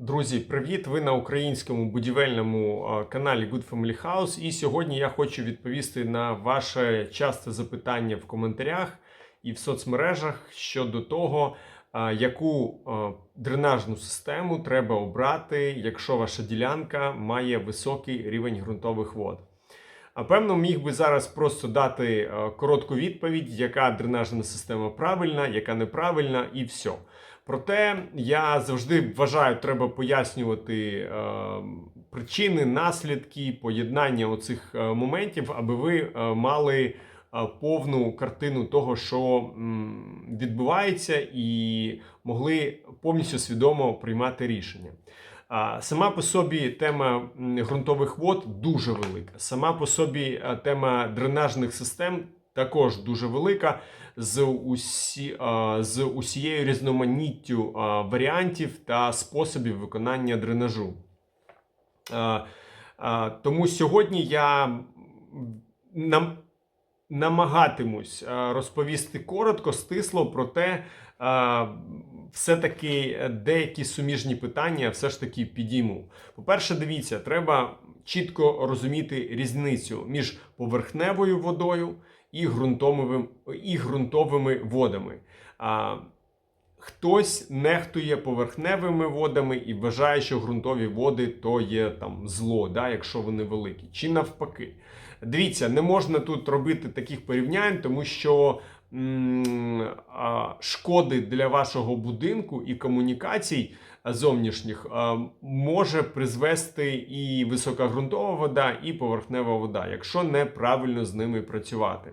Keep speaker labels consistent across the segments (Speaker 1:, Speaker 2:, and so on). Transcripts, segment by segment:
Speaker 1: Друзі, привіт! Ви на українському будівельному каналі Good Family House. І сьогодні я хочу відповісти на ваше часте запитання в коментарях і в соцмережах щодо того, яку дренажну систему треба обрати, якщо ваша ділянка має високий рівень ґрунтових вод. А певно, міг би зараз просто дати коротку відповідь, яка дренажна система правильна, яка неправильна, і все. Проте я завжди вважаю, треба пояснювати е, причини, наслідки, поєднання оцих е, моментів, аби ви е, мали е, повну картину того, що м, відбувається, і могли повністю свідомо приймати рішення. А, Сама по собі тема ґрунтових вод дуже велика. Сама по собі е, тема дренажних систем також дуже велика з, усі, з усією різноманіттю варіантів та способів виконання дренажу. Тому сьогодні я нам, намагатимусь розповісти коротко, стисло про те, все-таки деякі суміжні питання все ж таки підійму. По-перше, дивіться, треба чітко розуміти різницю між поверхневою водою і ґрунтовими, і ґрунтовими водами. А, Хтось нехтує поверхневими водами і вважає, що ґрунтові води то є там зло, да, якщо вони великі, чи навпаки. Дивіться, не можна тут робити таких порівнянь, тому що шкоди для вашого будинку і комунікацій зовнішніх може призвести і висока ґрунтова вода, і поверхнева вода, якщо неправильно з ними працювати.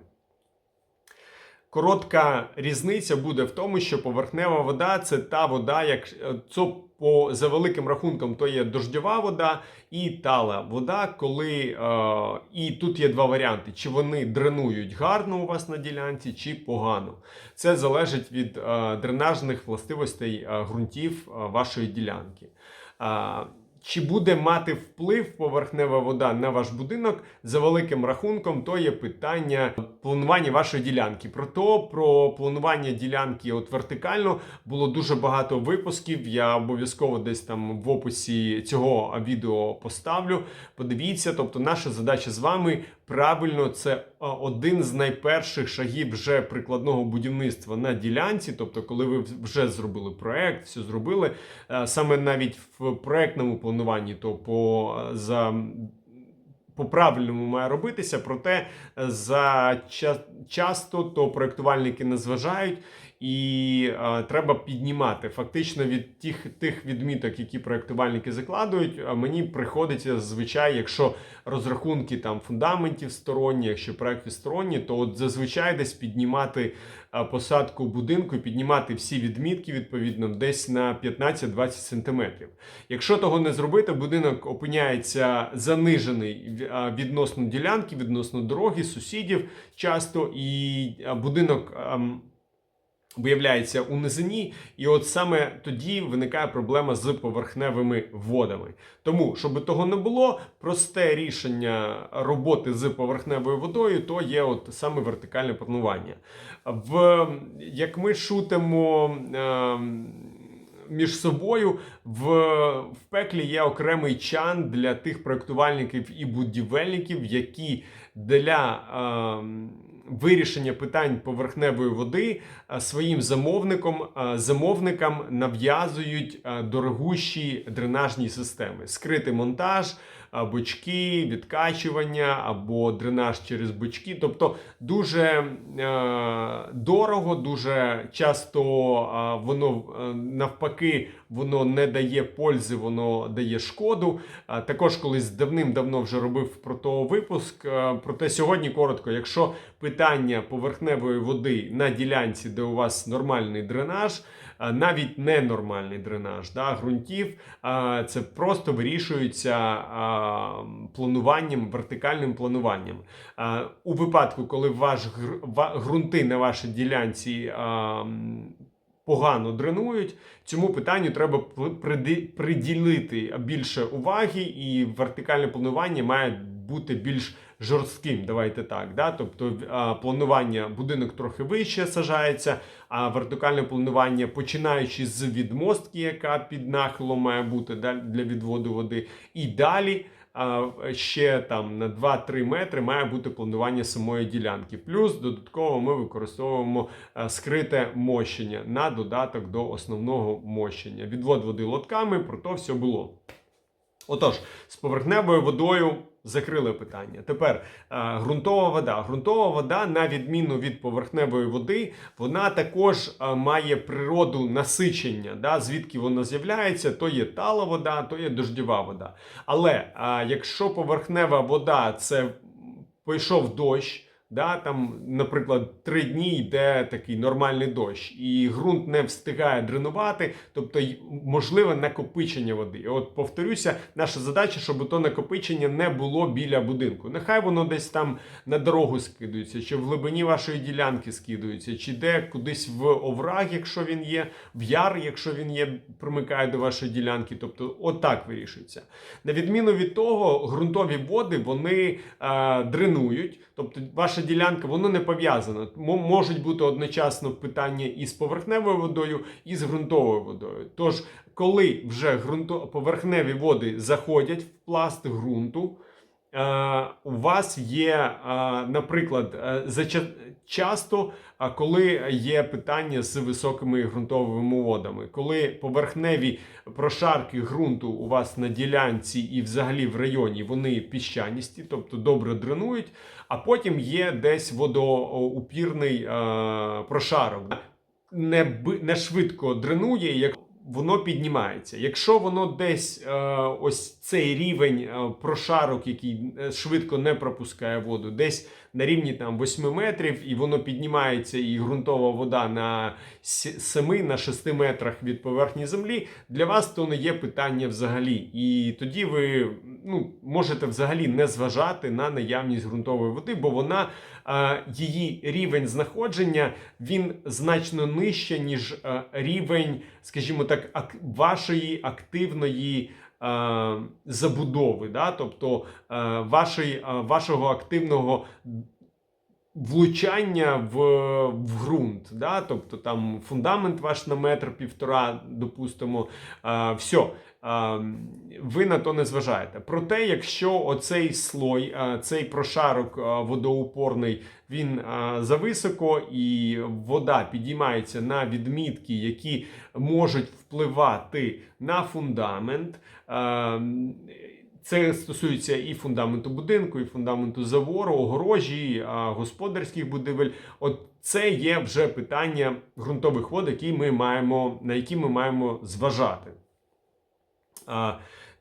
Speaker 1: Коротка різниця буде в тому, що поверхнева вода це та вода, як це по за великим рахунком, то є дождьова вода і тала вода, коли е, і тут є два варіанти: чи вони дренують гарно у вас на ділянці, чи погано. Це залежить від е, дренажних властивостей е, ґрунтів е, вашої ділянки. Е, чи буде мати вплив поверхнева вода на ваш будинок за великим рахунком, то є питання планування вашої ділянки. Про то про планування ділянки от вертикально було дуже багато випусків. Я обов'язково десь там в описі цього відео поставлю. Подивіться, тобто наша задача з вами правильно це один з найперших шагів вже прикладного будівництва на ділянці. Тобто, коли ви вже зробили проект, все зробили е, саме навіть в проектному плануванні, то по за. По правильному має робитися, проте е, за часто то проектувальники не зважають, і е, треба піднімати. Фактично від тих, тих відміток, які проектувальники закладують, мені приходиться зазвичай, якщо розрахунки там фундаментів сторонні, якщо проекти сторонні, то от зазвичай десь піднімати е, посадку будинку, піднімати всі відмітки відповідно десь на 15-20 см. Якщо того не зробити, будинок опиняється занижений е, відносно ділянки, відносно дороги, сусідів часто, і е, будинок. Виявляється у низині, і от саме тоді виникає проблема з поверхневими водами. Тому, щоб того не було, просте рішення роботи з поверхневою водою то є от саме вертикальне планування. В, як ми шутимо. ем, між собою в, в пеклі є окремий чан для тих проектувальників і будівельників, які для ем, вирішення питань поверхневої води е, своїм замовникам, е, замовникам нав'язують е, дорогущі дренажні системи, скритий монтаж. Бочки, відкачування або дренаж через бочки. Тобто дуже е, дорого, дуже часто е, воно е, навпаки воно не дає пользи, воно дає шкоду. Е, також колись давним-давно вже робив про то випуск. Е, проте сьогодні коротко, якщо питання поверхневої води на ділянці, де у вас нормальний дренаж, навіть ненормальний дренаж да, ґрунтів, е, це просто вирішується е, плануванням, вертикальним плануванням. Е, У випадку, коли ваш ґрунти на вашій ділянці е, погано дренують, цьому питанню треба приділити більше уваги, і вертикальне планування має бути більш жорстким. Давайте так. Да? Тобто планування будинок трохи вище сажається, а вертикальне планування, починаючи з відмостки, яка під нахилом має бути для відводу води, і далі. Ще там на 2-3 метри має бути планування самої ділянки. Плюс додатково ми використовуємо скрите мощення на додаток до основного мощення. Відвод води лотками, про то все було. Отож, з поверхневою водою закрили питання. Тепер е, ґрунтова вода. Ґрунтова вода, на відміну від поверхневої води, вона також е, має природу насичення. Да? Звідки вона з'являється, то є тала вода, то є дождєва вода. Але е, якщо поверхнева вода це пішов дощ. Да, там, наприклад, три дні йде такий нормальний дощ, і ґрунт не встигає дренувати, тобто можливе накопичення води. І от повторюся, наша задача, щоб то накопичення не було біля будинку. Нехай воно десь там на дорогу скидується, чи в глибині вашої ділянки скидується, чи де кудись в овраг, якщо він є, в яр, якщо він є, примикає до вашої ділянки. Тобто, отак вирішується. На відміну від того, ґрунтові води вони е, дренують, тобто ваша ділянка воно не пов'язано. М- можуть бути одночасно питання із поверхневою водою, і з ґрунтовою водою. Тож, коли вже поверхневі води заходять в пласт ґрунту, у вас є, е, наприклад, е, часто, коли є питання з високими ґрунтовими водами, коли поверхневі прошарки ґрунту у вас на ділянці і взагалі в районі вони піщаністі, тобто добре дренують, а потім є десь водоупірний е, прошарок. Не, не швидко дренує, як воно піднімається. Якщо воно десь е, ось цей рівень е, прошарок, який е, швидко не пропускає воду, десь на рівні там 8 метрів, і воно піднімається, і ґрунтова вода на 7 на 6 метрах від поверхні землі, для вас то не є питання взагалі. І тоді ви ну, можете взагалі не зважати на наявність ґрунтової води, бо вона її рівень знаходження він значно нижче, ніж рівень, скажімо так, ак- вашої активної. Е, Забудови, да? тобто е, вашої, е, вашого активного влучання в, в ґрунт, да? тобто там фундамент ваш на метр півтора, допустимо, все. Ви на то не зважаєте. Проте, якщо оцей слой, е, цей прошарок е, водоупорний, він е, зависоко і вода підіймається на відмітки, які можуть впливати на фундамент. е, це стосується і фундаменту будинку, і фундаменту завору, огорожі, господарських будівель. От це є вже питання ґрунтових вод, які ми маємо, на які ми маємо зважати.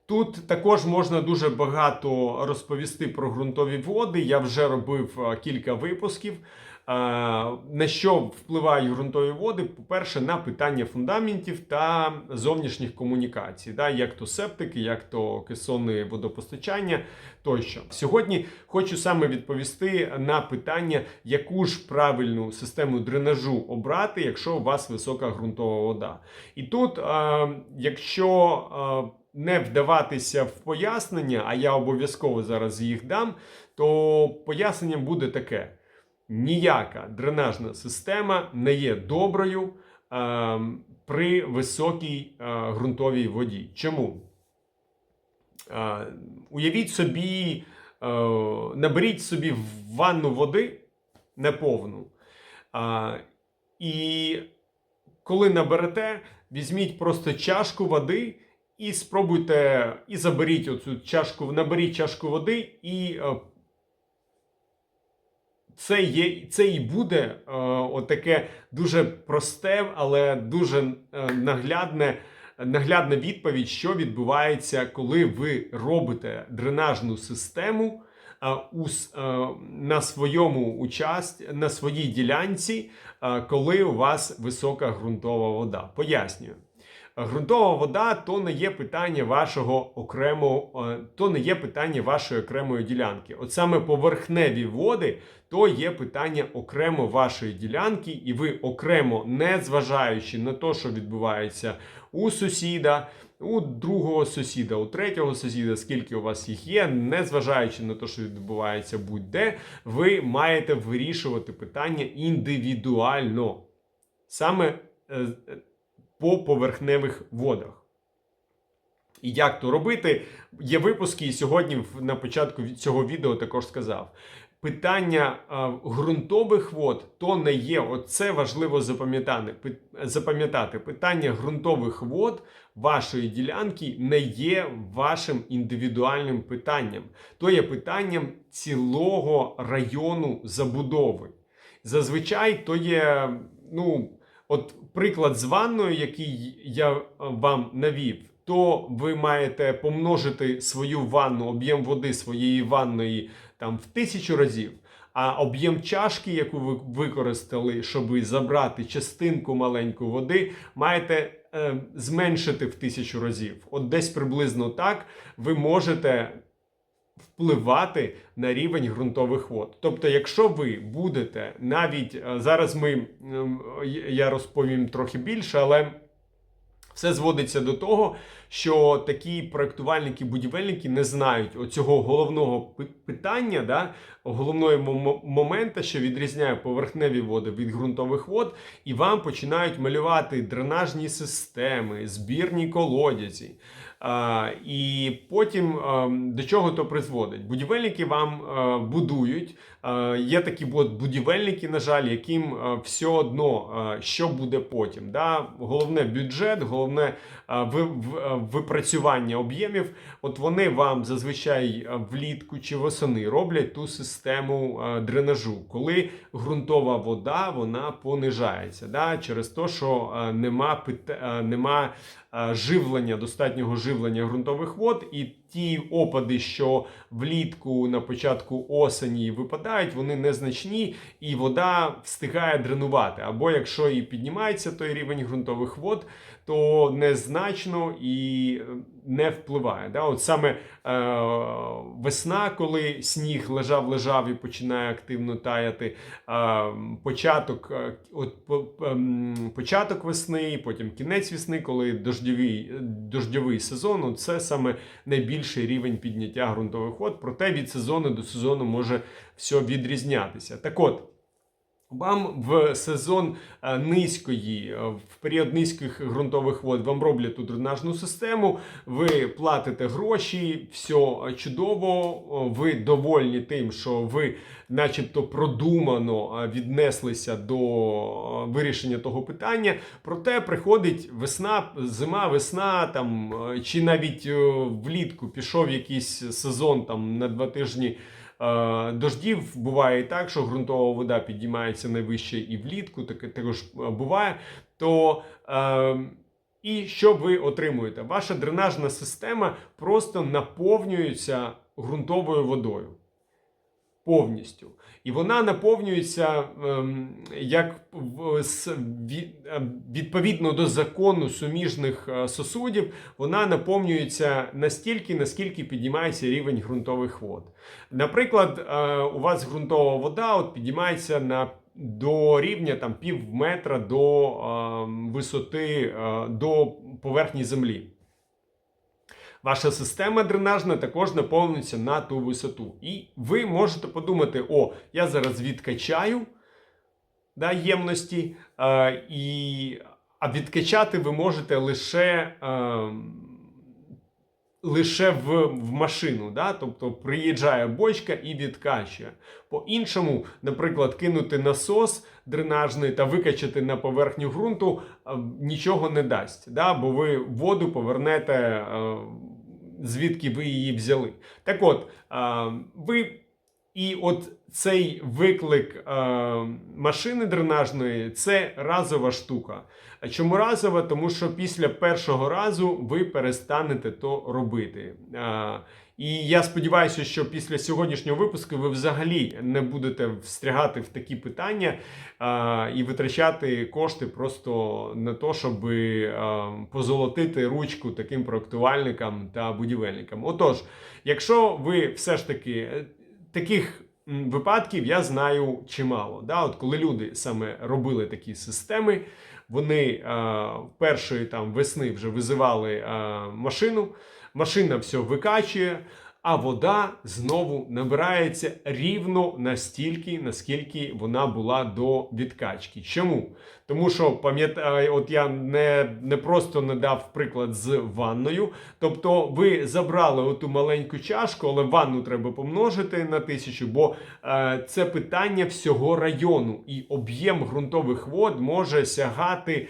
Speaker 1: Тут також можна дуже багато розповісти про ґрунтові води. Я вже робив кілька випусків. На що впливають ґрунтові води? По-перше, на питання фундаментів та зовнішніх комунікацій, да, як то септики, як то кесонне водопостачання тощо. Сьогодні хочу саме відповісти на питання, яку ж правильну систему дренажу обрати, якщо у вас висока ґрунтова вода. І тут, якщо не вдаватися в пояснення, а я обов'язково зараз їх дам, то пояснення буде таке: ніяка дренажна система не є доброю е, при високій е, ґрунтовій воді. Чому? Е, уявіть собі, е, наберіть собі ванну води неповну. Е, і коли наберете, візьміть просто чашку води і спробуйте і заберіть оцю чашку, наберіть чашку води і. Це є, це і буде е, отаке дуже просте, але дуже е, наглядне, наглядна відповідь, що відбувається, коли ви робите дренажну систему е, у, е, на своєму участь, на своїй ділянці, коли у вас висока ґрунтова вода. Пояснюю. Ґрунтова вода то не є питання вашого окремого, е, то не є питання вашої окремої ділянки. От саме поверхневі води то є питання окремо вашої ділянки, і ви окремо, не зважаючи на те, що відбувається у сусіда, у другого сусіда, у третього сусіда, скільки у вас їх є, незважаючи на те, що відбувається будь-де, ви маєте вирішувати питання індивідуально, саме е, по поверхневих водах. І як то робити? Є випуски, і сьогодні на початку цього відео також сказав. Питання ґрунтових вод то не є. Оце важливо запам'ятати. Запам'ятати питання ґрунтових вод вашої ділянки не є вашим індивідуальним питанням. То є питанням цілого району забудови. Зазвичай то є, ну, от приклад з ванною, який я е, вам навів, то ви маєте помножити свою ванну, об'єм води своєї ванної там в тисячу разів. А об'єм чашки, яку ви використали, щоб забрати частинку маленьку води, маєте е, зменшити в тисячу разів. От десь приблизно так ви можете впливати на рівень ґрунтових вод. Тобто, якщо ви будете навіть е, зараз ми я розповім трохи більше, але все зводиться до того, що такі проектувальники, будівельники не знають оцього головного питання, да, головного мо- момента, що відрізняє поверхневі води від ґрунтових вод, і вам починають малювати дренажні системи, збірні колодязі. І потім до чого то призводить? Будівельники вам будують. А, є такі будівельники, на жаль, яким все одно, що буде потім. Да? Головне бюджет, головне випрацювання об'ємів. От вони вам зазвичай влітку чи восени роблять ту систему дренажу, коли ґрунтова вода вона понижається. Да? Через те, що нема, нема живлення, достатнього живлення ґрунтових вод, і ті опади, що влітку на початку осені випадають, вони незначні, і вода встигає дренувати. Або якщо і піднімається той рівень ґрунтових вод, то незначно і е, не впливає. Да? От саме е, весна, коли сніг лежав, лежав і починає активно таяти. е, початок, е, от, по- ем, початок весни, потім кінець весни, коли дождьовий, дождьовий сезон, це саме найбільший рівень підняття ґрунтових вод. Проте від сезону до сезону може все відрізнятися. Так от. Вам в сезон е, низької, е, в період низьких ґрунтових вод вам роблять ту дренажну систему, ви платите гроші, все чудово, ви довольні тим, що ви, начебто, продумано е, віднеслися до е, вирішення того питання. Проте приходить весна, зима, весна, там, е, чи навіть е, влітку пішов якийсь сезон там, на два тижні. Е, Дождів буває і так, що ґрунтова вода підіймається найвище і влітку, таке також е, буває. То е, і що ви отримуєте? Ваша дренажна система просто наповнюється ґрунтовою водою. Повністю. І вона наповнюється ем, як в- з- ві- е, відповідно до закону суміжних е, сосудів, вона наповнюється настільки, наскільки піднімається рівень ґрунтових вод. Наприклад, е, у вас ґрунтова вода от піднімається на до рівня там пів метра до е, висоти е, до поверхні землі. Ваша система дренажна також наповнюється на ту висоту. І ви можете подумати: о, я зараз відкачаю да, ємності, е, і, а відкачати ви можете лише. Е, Лише в, в машину, да? тобто приїжджає бочка і відкачує. По-іншому, наприклад, кинути насос дренажний та викачати на поверхню ґрунту е, нічого не дасть, да? бо ви воду повернете е, звідки ви її взяли. Так от, ви і от цей виклик е, машини дренажної це разова штука. Чому разова? Тому що після першого разу ви перестанете то робити. Е, і я сподіваюся, що після сьогоднішнього випуску ви взагалі не будете встрягати в такі питання а, і витрачати кошти просто на те, щоб а, позолотити ручку таким проектувальникам та будівельникам. Отож, якщо ви все ж таки е, таких. Випадків я знаю чимало. Да? От коли люди саме робили такі системи, вони е, першої там весни вже визивали е, машину. Машина все викачує, а вода знову набирається рівно настільки, наскільки вона була до відкачки. Чому? Тому що пам'ятаю, от я не, не просто не дав приклад з ванною. Тобто, ви забрали оту маленьку чашку, але ванну треба помножити на тисячу, бо е, це питання всього району, і об'єм ґрунтових вод може сягати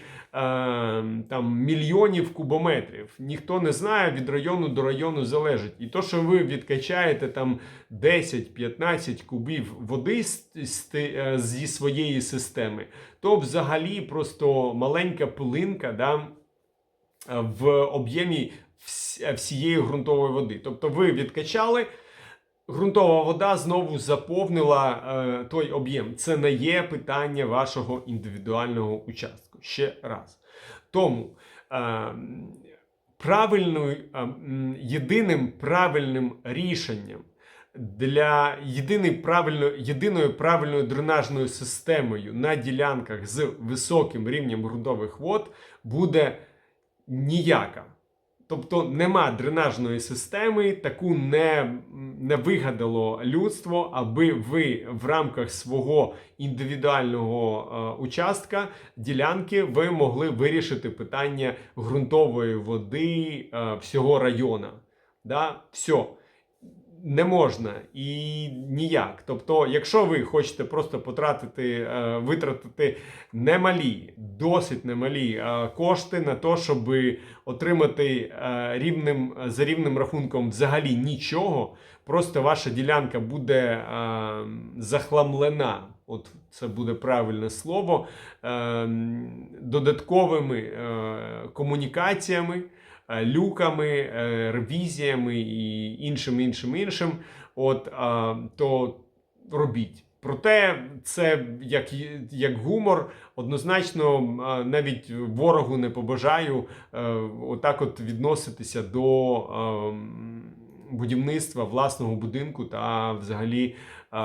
Speaker 1: там мільйонів кубометрів. Ніхто не знає, від району до району залежить. І то, що ви відкачаєте там 10-15 кубів води е, зі своєї системи, то взагалі просто маленька пилинка да, в об'ємі всієї ґрунтової води. Тобто ви відкачали. Ґрунтова вода знову заповнила е, той об'єм. Це не є питання вашого індивідуального участку. Ще раз. Тому е, правильною, е, єдиним правильним рішенням для правильно, єдиною правильною дренажною системою на ділянках з високим рівнем ґрунтових вод буде ніяка. Тобто нема дренажної системи, таку не, не вигадало людство, аби ви в рамках свого індивідуального е, участка ділянки ви могли вирішити питання ґрунтової води е, всього району. Да? Все. Не можна і ніяк. Тобто, якщо ви хочете просто потратити, е, витратити немалі, досить немалі е, кошти на те, щоб отримати е, рівним, за рівним рахунком взагалі нічого, просто ваша ділянка буде захламлена. От це буде правильне слово, е, додатковими комунікаціями люками, е, ревізіями і іншим, іншим, іншим. От, то робіть. Проте це як, як гумор, однозначно навіть ворогу не побажаю е, отак от відноситися до е, будівництва власного будинку та взагалі е,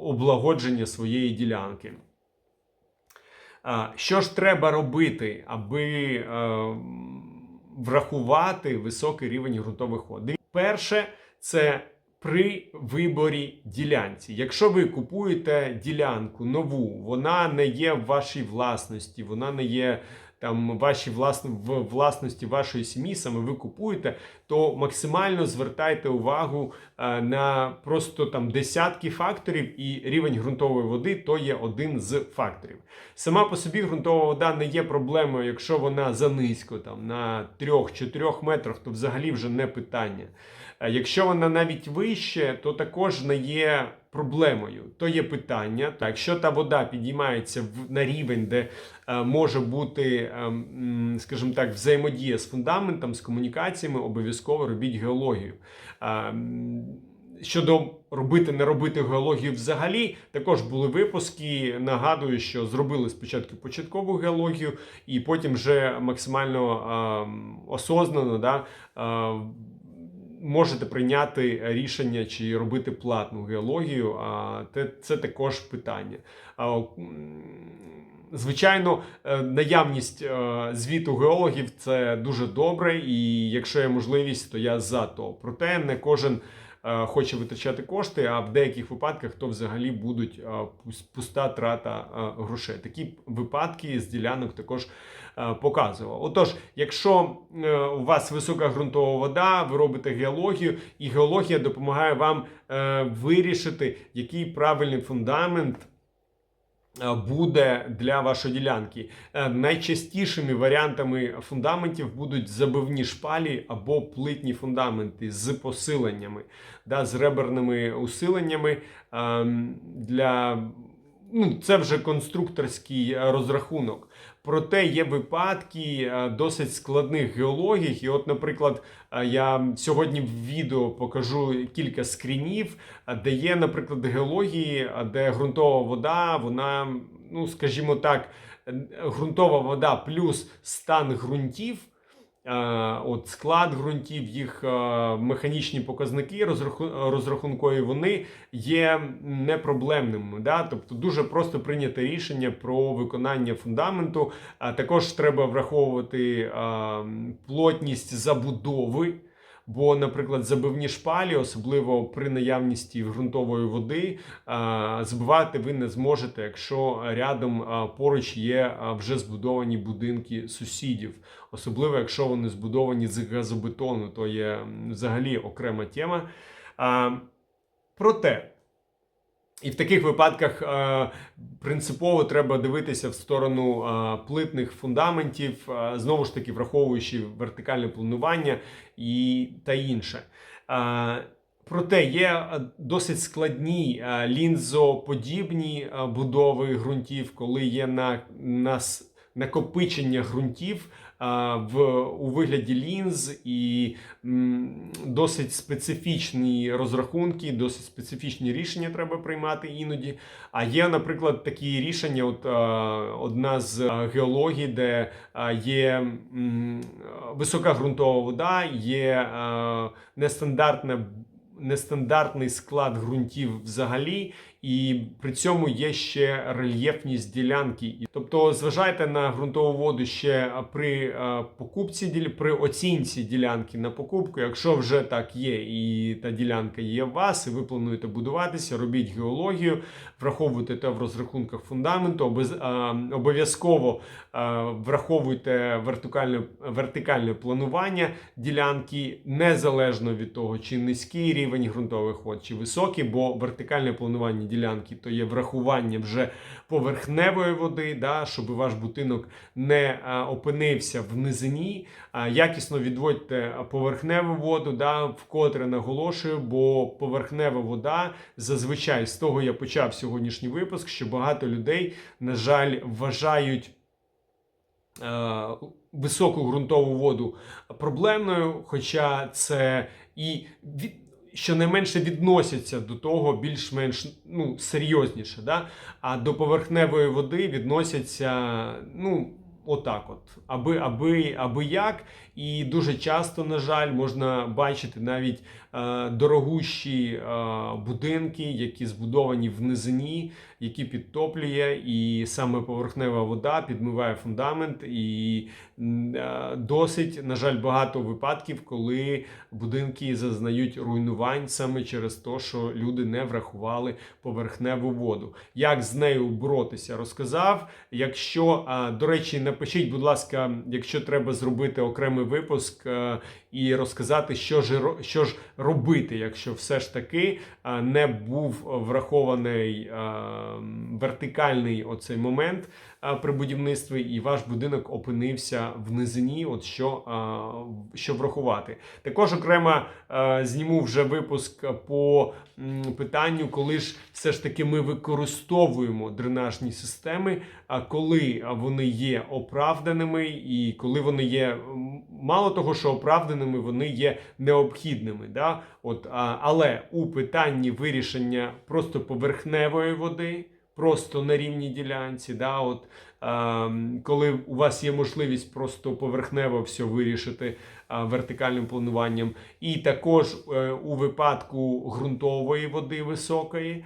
Speaker 1: облагодження своєї ділянки. Що ж треба робити, аби е, врахувати високий рівень ґрунтових вод? Перше, це при виборі ділянці. Якщо ви купуєте ділянку нову, вона не є в вашій власності, вона не є там вашій власн... в власності вашої сім'ї, саме ви купуєте, то максимально звертайте увагу е, на просто там десятки факторів, і рівень ґрунтової води то є один з факторів. Сама по собі ґрунтова вода не є проблемою, якщо вона занизько, там на 3-4 метрах, то взагалі вже не питання. Е, Якщо вона навіть вище, то також не є проблемою. То є питання. Так, якщо та вода підіймається в, на рівень, де е, може бути, е, скажімо так, взаємодія з фундаментом, з комунікаціями, обов'язково робіть геологію. Е, Щодо робити, не робити геологію взагалі, також були випуски. Нагадую, що зробили спочатку початкову геологію, і потім вже максимально е, осознано да, е, можете прийняти рішення чи робити платну геологію. А це також питання. Звичайно, е, наявність е, звіту геологів це дуже добре, і якщо є можливість, то я за то. Проте не кожен хоче витрачати кошти, а в деяких випадках то взагалі будуть е, пуста трата е, грошей. Такі випадки з ділянок також е, показував. Отож, якщо е, у вас висока ґрунтова вода, ви робите геологію, і геологія допомагає вам е, вирішити, який правильний фундамент. Е, Буде для вашої ділянки. Е, найчастішими варіантами фундаментів будуть забивні шпалі або плитні фундаменти з посиленнями, да, з реберними усиленнями. Ем, для ну, це вже конструкторський е, розрахунок. Проте є випадки е, досить складних геологій. І, от, наприклад, е, я сьогодні в відео покажу кілька скрінів, де є, наприклад, геології, де ґрунтова вода, вона, ну скажімо так, ґрунтова вода плюс стан ґрунтів. Е, от склад ґрунтів, їх е, механічні показники розраху- розрахункові, вони є непроблемними. Да? Тобто дуже просто прийняти рішення про виконання фундаменту. А також треба враховувати е, плотність забудови. Бо, наприклад, забивні шпалі, особливо при наявності ґрунтової води, збивати ви не зможете, якщо рядом поруч є вже збудовані будинки сусідів, особливо якщо вони збудовані з газобетону, то є взагалі окрема тема. Проте. І в таких випадках е, принципово треба дивитися в сторону е, плитних фундаментів, е, знову ж таки, враховуючи вертикальне планування і та інше. Е, Проте є е, досить складні е, лінзоподібні е, будови ґрунтів, коли є на, на накопичення ґрунтів в, у вигляді лінз і м, досить специфічні розрахунки, досить специфічні рішення треба приймати іноді. А є, наприклад, такі рішення. От е, одна з е, геологій, де е, є м, висока ґрунтова вода, є е, нестандартна. Нестандартний склад ґрунтів взагалі, і при цьому є ще рельєфність ділянки. Тобто, зважайте на ґрунтову воду ще при покупці при оцінці ділянки на покупку. Якщо вже так є, і та ділянка є у вас, і ви плануєте будуватися, робіть геологію, враховуйте те в розрахунках фундаменту. Обов'язково враховуйте вертикальне, вертикальне планування ділянки незалежно від того, чи низький рівень ґрунтових вод, чи високий, бо вертикальне планування ділянки то є врахування вже поверхневої води, да, щоб ваш будинок не опинився в низині. Якісно відводьте поверхневу воду, да, вкотре наголошую, бо поверхнева вода зазвичай з того я почав сьогоднішній випуск, що багато людей, на жаль, вважають. е, Високу ґрунтову воду проблемною, хоча це і від, щонайменше відносяться до того більш-менш ну, серйозніше. Да? А до поверхневої води відносяться ну, отак, от, аби, аби, аби як. І дуже часто, на жаль, можна бачити навіть е, дорогущі е, будинки, які збудовані в низині, які підтоплює, і саме поверхнева вода підмиває фундамент. І е, досить, на жаль, багато випадків, коли будинки зазнають руйнувань саме через те, що люди не врахували поверхневу воду. Як з нею боротися, розказав. Якщо, а, до речі, напишіть, будь ласка, якщо треба зробити окремий випуск е, і розказати, що ж, що ж робити, якщо все ж таки е, не був врахований е, вертикальний оцей момент при будівництві, і ваш будинок опинився в низині. От що, що врахувати. Також окремо зніму вже випуск по питанню, коли ж все ж таки ми використовуємо дренажні системи, а коли вони є оправданими, і коли вони є мало того, що оправданими, вони є необхідними. Да? От, а, але у питанні вирішення просто поверхневої води. Просто на рівній ділянці, да, от, коли у вас є можливість просто поверхнево все вирішити вертикальним плануванням, і також е, у випадку ґрунтової води високої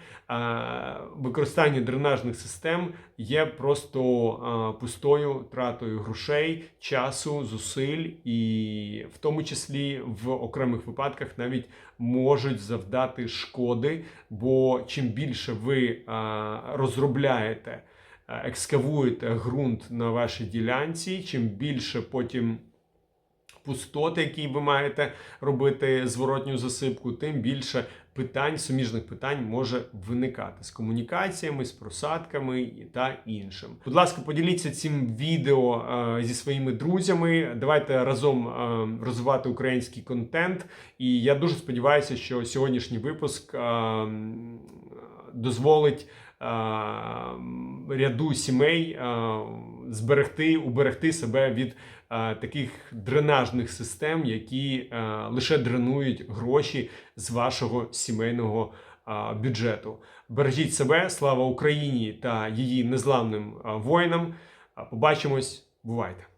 Speaker 1: використання дренажних систем є просто пустою тратою грошей, часу, зусиль, і в тому числі в окремих випадках навіть можуть завдати шкоди, бо чим більше ви розробляєте, екскавуєте ґрунт на вашій ділянці, чим більше потім пустоти, які ви маєте робити зворотню засипку, тим більше питань, суміжних питань може виникати з комунікаціями, з просадками та іншим. Будь ласка, поділіться цим відео е, зі своїми друзями. Давайте разом е, розвивати український контент. І я дуже сподіваюся, що сьогоднішній випуск е, дозволить. Е, Ряду сімей е, зберегти, уберегти себе від е, таких дренажних систем, які лише дренують гроші з вашого сімейного бюджету. Бережіть себе, слава Україні та її незламним воїнам. Побачимось, бувайте!